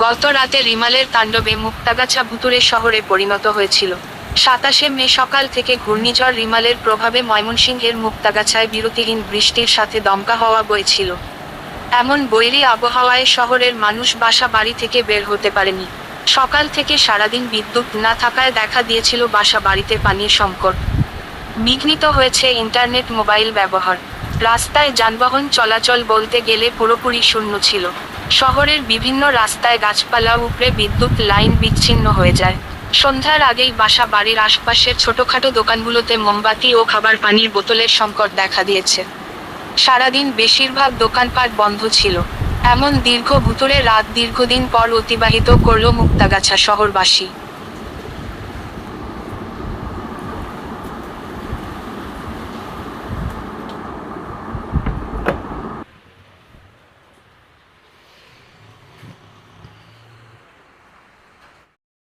গত রাতে রিমালের তাণ্ডবে মুক্তাগাছা ভুতুরে শহরে পরিণত হয়েছিল। সাতাশে মে সকাল থেকে ঘূর্ণিঝড় রিমালের প্রভাবে ময়মনসিংহের মুক্তাগাছায় বিরতিহীন বৃষ্টির সাথে দমকা হওয়া বইছিল। এমন বৈরি আবহাওয়ায় শহরের মানুষ বাসা বাড়ি থেকে বের হতে পারেনি। সকাল থেকে সারাদিন বিদ্যুৎ না থাকায় দেখা দিয়েছিল বাসা বাড়িতে পানির সংকট। বিঘ্নিত হয়েছে ইন্টারনেট মোবাইল ব্যবহার। রাস্তায় যানবাহন চলাচল বলতে গেলে পুরোপুরি শূন্য ছিল। শহরের বিভিন্ন রাস্তায় গাছপালা উপড়ে বিদ্যুৎ লাইন বিচ্ছিন্ন হয়ে যায়। সন্ধ্যার আগেই বাসা বাড়ির আশপাশের ছোটখাটো দোকানগুলোতে মোমবাতি ও খাবার পানির বোতলের সংকট দেখা দিয়েছে। সারাদিন বেশিরভাগ দোকানপাট বন্ধ ছিল। এমন দীর্ঘ ভুতুরে রাত দীর্ঘদিন পর অতিবাহিত করল মুক্তাগাছা শহরবাসী।